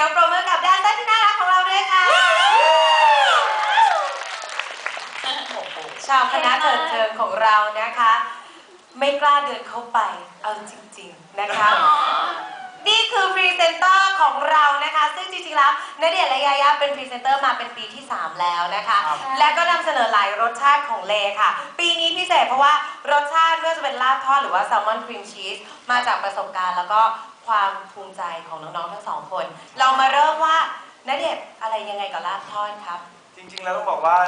และขอเสียงปรบมือกับแดนเซอร์ที่น่ารักของเราด้วยค่ะ ชาวคณะเถิดเทิงของเรานะคะ ไม่กล้าเดินเข้าไป เอาจริง ๆ นะคะ นี่คือพรีเซนเตอร์ ของเรานะคะ ซึ่งจริงๆแล้วณเดชน์และยายาเป็นพรีเซนเตอร์มาเป็นปีที่ 3 แล้วนะคะ ครับ และก็นำเสนอหลายรสชาติของเลค่ะ ปีนี้พิเศษเพราะว่ารสชาติไม่ว่าจะเป็นลาบทอดหรือว่าแซลมอนครีมชีสมาจากประสบการณ์ แล้วก็ความภูมิใจของน้องๆทั้งสองคน เรามาเริ่มว่าณเดชน์อะไรยังไงกับลาบทอดครับ จริงๆแล้วต้องบอกว่า